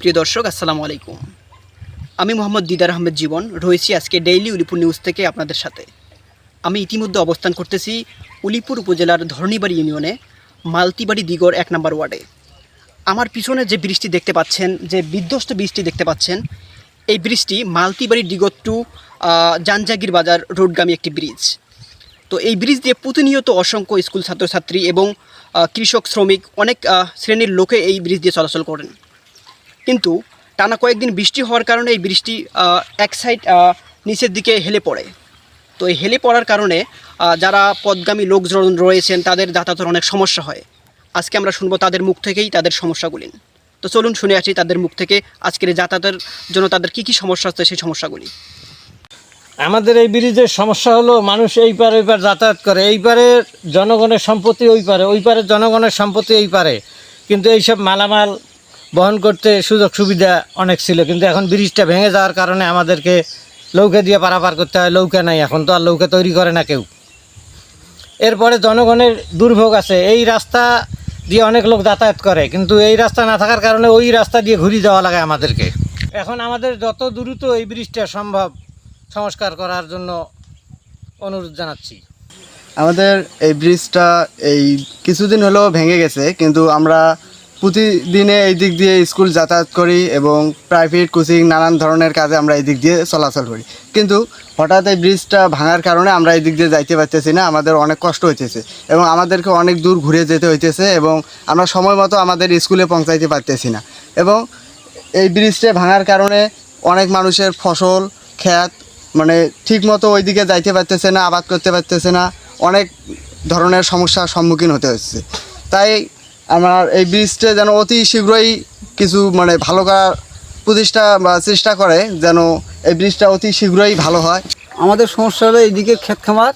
প্রিয় দর্শক, আসসালামু আলাইকুম। আমি মোহাম্মদ দিদার আহমেদ জীবন, রয়েছি আজকে ডেইলি উলিপুর নিউজ থেকে আপনাদের সাথে। আমি ইতিমধ্যে অবস্থান করতেছি উলিপুর উপজেলার ধরণীবাড়ি ইউনিয়নে, মালতিবাড়ি দিগর এক নম্বর ওয়ার্ডে। আমার পিছনে যে ব্রিজটি দেখতে পাচ্ছেন, যে বিধ্বস্ত ব্রিজটি দেখতে পাচ্ছেন, এই ব্রিজটি মালতিবাড়ি দিগর টু জানজাগির বাজার রোডগামী একটি ব্রিজ। তো এই ব্রিজ দিয়ে প্রতিনিয়ত অসংখ্য স্কুল ছাত্রছাত্রী এবং কৃষক, শ্রমিক, অনেক শ্রেণির লোকে এই ব্রিজ দিয়ে চলাচল করেন। কিন্তু টানা কয়েকদিন বৃষ্টি হওয়ার কারণে এই বৃষ্টি এক সাইড নিচের দিকে হেলে পড়ে। তো এই হেলে পড়ার কারণে যারা পদগামী লোকজন রয়েছেন, তাদের যাতায়াতের অনেক সমস্যা হয়। আজকে আমরা শুনব তাদের মুখ থেকেই তাদের সমস্যাগুলি। তো চলুন শুনে আসি তাদের মুখ থেকে আজকের যাতায়াতের জন্য তাদের কী কী সমস্যা হচ্ছে সেই সমস্যাগুলি। আমাদের এই ব্রিজের সমস্যা হলো, মানুষ এই পারে ওই পারে যাতায়াত করে। এই পারের জনগণের সম্পত্তি ওই পারে, ওই পারের জনগণের সম্পত্তি এই পারে। কিন্তু এইসব মালামাল বহন করতে সুযোগ সুবিধা অনেক ছিল, কিন্তু এখন ব্রিজটা ভেঙে যাওয়ার কারণে আমাদেরকে নৌকা দিয়ে পারাপার করতে হয় নৌকা নাই এখন তো আর নৌকা তৈরি করে না কেউ। এরপরে জনগণের দুর্ভোগ আছে, এই রাস্তা দিয়ে অনেক লোক যাতায়াত করে, কিন্তু এই রাস্তা না থাকার কারণে ওই রাস্তা দিয়ে ঘুরে যাওয়া লাগে আমাদেরকে। এখন আমাদের যত দ্রুত এই ব্রিজটা সম্ভব সংস্কার করার জন্য অনুরোধ জানাচ্ছি। আমাদের এই ব্রিজটা এই কিছুদিন হলো ভেঙে গেছে, কিন্তু আমরা প্রতিদিনে এই দিক দিয়ে স্কুল যাতায়াত করি এবং প্রাইভেট কোচিং নানান ধরনের কাজে আমরা এই দিক দিয়ে চলাচল করি। কিন্তু হঠাৎ এই ব্রিজটা ভাঙার কারণে আমরা এই দিক দিয়ে যাইতে পারতেছি না, আমাদের অনেক কষ্ট হইতেছে এবং আমাদেরকে অনেক দূর ঘুরে যেতে হইতেছে এবং আমরা সময় মতো আমাদের স্কুলে পৌঁছাইতে পারতেছি না। এবং এই ব্রিজটা ভাঙার কারণে অনেক মানুষের ফসল, ক্ষেত মানে ঠিক মতো ওইদিকে যাইতে পারতেছে না, আবাদ করতে পারতেছে না, অনেক ধরনের সমস্যার সম্মুখীন হতে হচ্ছে। তাই আমার এই ব্রিজটা যেন অতি শীঘ্রই কিছু মানে ভালো করার প্রতিষ্ঠা বা চেষ্টা করে, যেন এই ব্রিজটা অতি শীঘ্রই ভালো হয়। আমাদের সমস্যা হলো এইদিকে ক্ষেত খামার,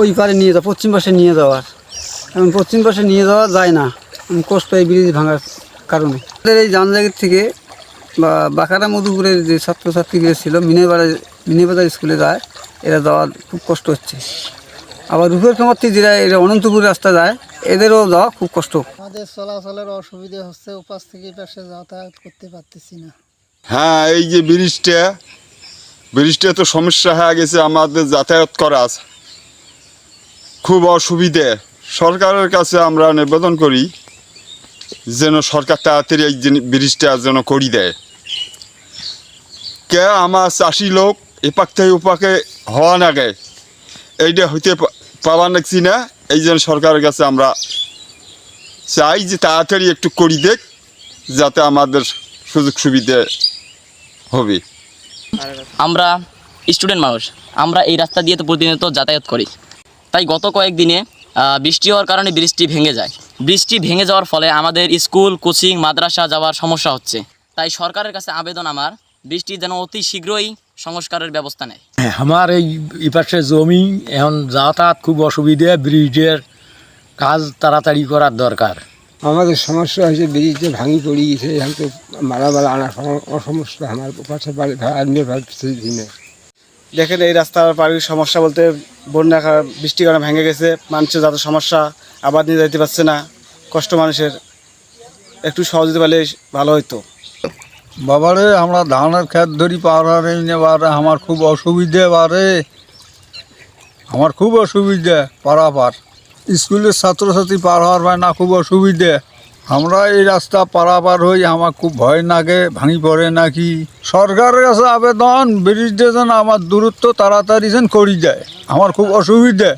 ওই পারে নিয়ে যাওয়া, পশ্চিম পাশে নিয়ে যাওয়ার এখন পশ্চিম পাশে নিয়ে যাওয়া যায় না। কষ্ট এই ব্রিজ ভাঙার কারণে। আমাদের এই জামজাগির থেকে বা বাঁকারা মধুপুরের যে ছাত্রছাত্রীগুলো ছিল মিনেবাজার মিনেবাজার স্কুলে যায়, এরা যাওয়ার খুব কষ্ট হচ্ছে। আবার রূপের থেকে যেটা এরা অনন্তপুর রাস্তা যায় এদেরও যাওয়া খুব কষ্ট। আমাদের চলাচলের অসুবিধা হচ্ছে ওপাশ থেকে পাশে যাতায়াত করতে পারতেছি না। হ্যাঁ এই যে ব্রিজটা ব্রিজটা তো সমস্যা হয়ে গেছে আমাদের যাতায়াত করা খুব অসুবিধে। সরকারের কাছে আমরা নিবেদন করি যেন সরকার তাড়াতাড়ি এই ব্রিজটা যেন করি দেয়। কে আমার চাষি লোক এপাক থেকে ওপাকে হওয়া না নাগে এইটা হইতে পাওয়া নাকছি না? এই জন্য সরকারের কাছে আমরা চাই যে তাড়াতাড়ি একটু করি দেখ, যাতে আমাদের সুযোগ সুবিধে হবে। আমরা স্টুডেন্ট মানুষ, আমরা এই রাস্তা দিয়ে তো প্রতিনিয়ত যাতায়াত করি। তাই গত কয়েকদিনে বৃষ্টি হওয়ার কারণে ব্রিজটি ভেঙে যায়। বৃষ্টি ভেঙে যাওয়ার ফলে আমাদের স্কুল, কোচিং, মাদ্রাসা যাওয়ার সমস্যা হচ্ছে। তাই সরকারের কাছে আবেদন আমার বৃষ্টি যেন অতি শীঘ্রই সংস্কারের ব্যবস্থা নেয়। আমার এই এই পাশে জমি এখন যাতায়াত খুব অসুবিধে ব্রিজের কাজ তাড়াতাড়ি করার দরকার। আমাদের সমস্যা হয়েছে ব্রিজে ভাঙি পড়ে গেছে হয়তো মালামাল আনার সম- সমস্যা আমার পাশে বাড়ি আর্মি দিনে দেখেন এই রাস্তার বাড়ির সমস্যা বলতে বন্যা বৃষ্টি কারণে ভেঙে গেছে মানুষের যাতে সমস্যা আবাদ নিয়ে যাইতে পারছে না কষ্ট মানুষের। একটু সহযোগিতা পেলে ভালো হতো বাবারে, আমরা ধানের ক্ষেত ধরি, পাওয়ার নেবারে আমার খুব অসুবিধে বারে আমার খুব অসুবিধে পারাপার স্কুলের ছাত্রছাত্রী পার হওয়ার হয় না খুব অসুবিধে। আমরা এই রাস্তা পারাপার হই, আমার খুব ভয় লাগে, ভাঙি পড়ে নাকি। সরকারের কাছে আবেদন ব্রিজটা যেন আমার দূরত্ব তাড়াতাড়ি যেন করি দেয় আমার খুব অসুবিধে।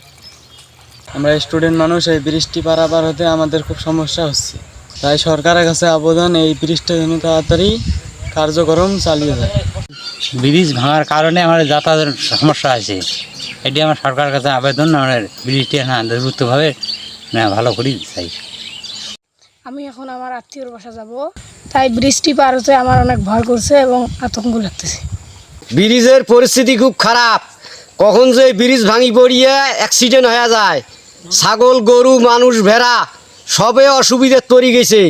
আমরা স্টুডেন্ট মানুষ, এই বৃষ্টি পারাপার হতে আমাদের খুব সমস্যা হচ্ছে। তাই সরকারের কাছে আবেদন, এই বৃষ্টিটা যেন তাড়াতাড়ি কার্যক্রম চালিয়ে যায়। ব্রিজ ভাঙার কারণে আমাদের যাতায়াতের সমস্যা আছে। এটি আমার সরকারের কাছে আবেদন আমাদের ব্রিজটি না দ্রুতভাবে না ভালো করি চাই আমি এখন আমার আত্মীয়র বাসা যাব। তাই বৃষ্টি পার হতে আমার অনেক ভয় করছে এবং আতঙ্ক লাগতেছে। ব্রিজের পরিস্থিতি খুব খারাপ। কখন যে ব্রিজ ভাঙি পড়িয়ে অ্যাক্সিডেন্ট হয়ে যায়। ছাগল গরু মানুষ ভেড়া সবে অসুবিধে তৈরি গেছে।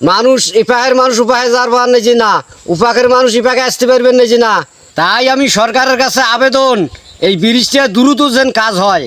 মানুষ ইপাহের মানুষ উপাহে যার পার নেই না উপাকের মানুষ ইপাকে আসতে পারবেন না যে না তাই আমি সরকারের কাছে আবেদন, এই ব্রিজটা দ্রুত যেন কাজ হয়।